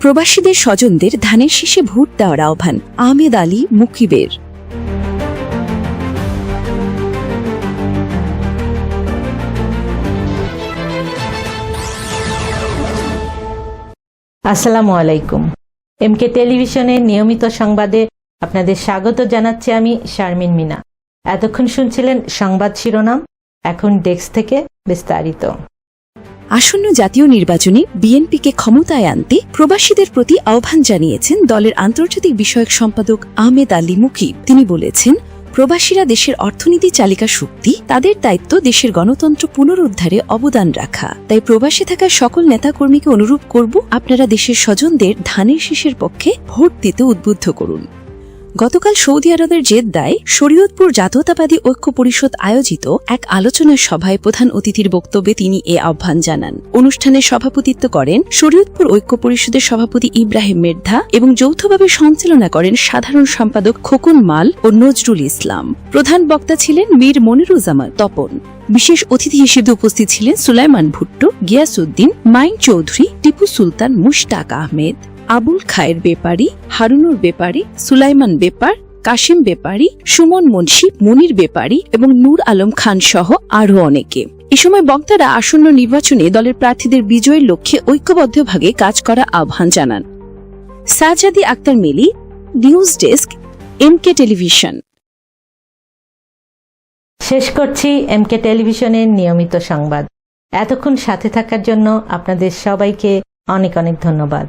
প্রবাসীদের স্বজনদের ধানের শীষে ভোট দেওয়ার আহ্বান, আহমেদ আলী মুকিবের। আসসালামু আলাইকুম। এমকে টেলিভিশনের নিয়মিত সংবাদে আপনাদের স্বাগত জানাচ্ছি আমি শারমিন মিনা। এতক্ষণ শুনছিলেন সংবাদ শিরোনাম, এখন ডেস্ক থেকে বিস্তারিত। আসন্ন জাতীয় নির্বাচনে বিএনপিকে ক্ষমতায় আনতে প্রবাসীদের প্রতি আহ্বান জানিয়েছেন দলের আন্তর্জাতিক বিষয়ক সম্পাদক আহমেদ আলী মুকিব। তিনি বলেছেন, প্রবাসীরা দেশের অর্থনীতি চালিকা শক্তি, তাদের দায়িত্ব দেশের গণতন্ত্র পুনরুদ্ধারে অবদান রাখা। তাই প্রবাসী থাকা সকল নেতাকর্মীকে অনুরোধ করব। আপনারা দেশের স্বজনদের ধানের শীষের পক্ষে ভোট দিতে উদ্বুদ্ধ করুন। গতকাল সৌদি আরবের জেদ্দায় শরীয়তপুর জাতীয়তাবাদী ঐক্য পরিষদ আয়োজিত এক আলোচনা সভায় প্রধান অতিথির বক্তব্যে তিনি এ আহ্বান জানান। অনুষ্ঠানে সভাপতিত্ব করেন শরীয়তপুর ঐক্য পরিষদের সভাপতি ইব্রাহিম মের্ধা এবং যৌথভাবে সঞ্চালনা করেন সাধারণ সম্পাদক খোকন মাল ও নজরুল ইসলাম। প্রধান বক্তা ছিলেন মীর মনিরুজ্জামান তপন। বিশেষ অতিথি হিসেবে উপস্থিত ছিলেন সুলাইমান ভুট্টো, গিয়াসউদ্দিন, মাইন চৌধুরী, টিপু সুলতান, মুশতাক আহমেদ। আবুল খায়ের বেপারি হারুনুর বেপারি সুলাইমান বেপার কাশিম বেপারি সুমন মুন্সি, মনির বেপারি এবং নূর আলম খান সহ আরও অনেকে। এ সময় বক্তারা আসন্ন নির্বাচনে দলের প্রার্থীদের বিজয়ের লক্ষ্যে ঐক্যবদ্ধভাবে কাজ করা আহ্বান জানান। Sajadi Akter Mili, news desk, MK television. শেষ করছি এমকে টেলিভিশনের নিয়মিত সংবাদ। এতক্ষণ সাথে থাকার জন্য আপনাদের সবাইকে অনেক অনেক ধন্যবাদ।